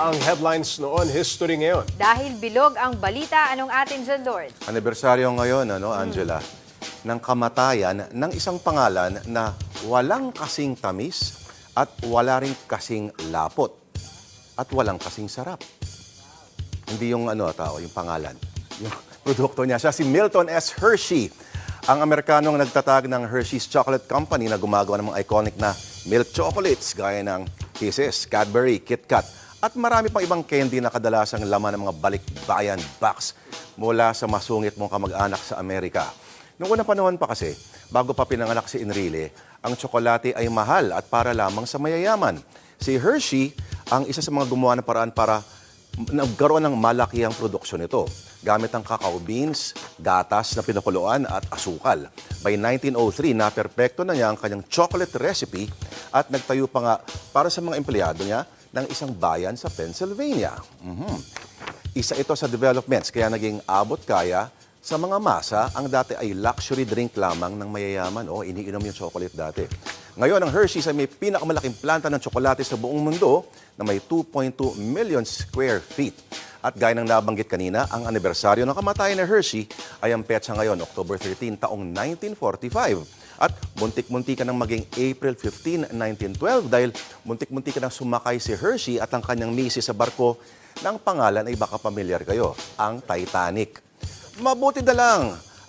ang headlines noon, history ngayon. Dahil bilog ang balita, anong atin dyan, Lord? Anibersaryo ngayon, ano, Angela, ng kamatayan ng isang pangalan na walang kasing tamis at wala rin kasing lapot at walang kasing sarap. Hindi yung ano tao, yung pangalan. Yung produkto niya. Siya si Milton S. Hershey. Ang Amerikanong nagtatag ng Hershey's Chocolate Company na gumagawa ng mga iconic na milk chocolates gaya ng Kisses, Cadbury, Kit Kat at marami pang ibang candy na kadalasang laman ng mga balikbayan box mula sa masungit mong kamag-anak sa Amerika. Noong unang panahon pa kasi, bago pa pinanganak si Enrile, ang tsokolate ay mahal at para lamang sa mayayaman. Si Hershey ang isa sa mga gumawa ng paraan para nagkaroon ng malakihang produksyon nito gamit ang cacao beans, gatas na pinakuluan at asukal. By 1903, naperpekto na niya ang kanyang chocolate recipe at nagtayo pa nga para sa mga empleyado niya ng isang bayan sa Pennsylvania. Mhm. Isa ito sa developments kaya naging abot kaya sa mga masa, ang dati ay luxury drink lamang ng mayayaman. O, iniinom yung chocolate dati. Ngayon, ang Hershey's ay may pinakamalaking planta ng tsokolate sa buong mundo na may 2.2 million square feet. At gaya ng nabanggit kanina, ang anibersaryo ng kamatayan ni Hershey ay ang petsa ngayon, October 13, taong 1945. At muntik-muntik ka nang maging April 15, 1912 dahil muntik-muntik ka nang sumakay si Hershey at ang kanyang misis sa barko na ang pangalan ay baka pamilyar kayo, ang Titanic. Mabuti na lang.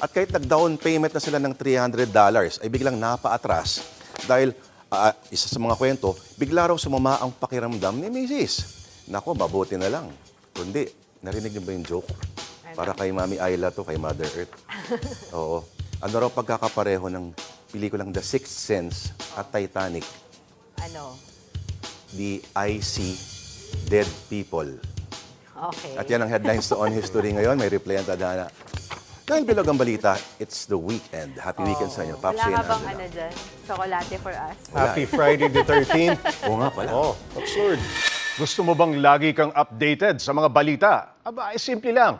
At kahit nag-down payment na sila ng $300, ay biglang napaatras dahil ah, isa sa mga kwento, bigla raw sumama ang pakiramdam ni Mrs. Nako, mabuti na lang. Kundi, narinig niyo ba yung joke? Para kay Mami Ayla to, kay Mother Earth. Oo. Ano raw pagkakapareho ng pelikulang The Sixth Sense at Titanic? Ano? The I See Dead People. Okay. At yan ang headlines to On History ngayon. May replay ang tadhana. Dahil bilog ang balita, it's the weekend. Happy weekend sa inyo. Pops Wala ka bang ano dyan? Chocolate for us? Happy Friday the 13th. Oo nga pala. Oh, absurd. Gusto mo bang lagi kang updated sa mga balita? Aba, ay simple lang.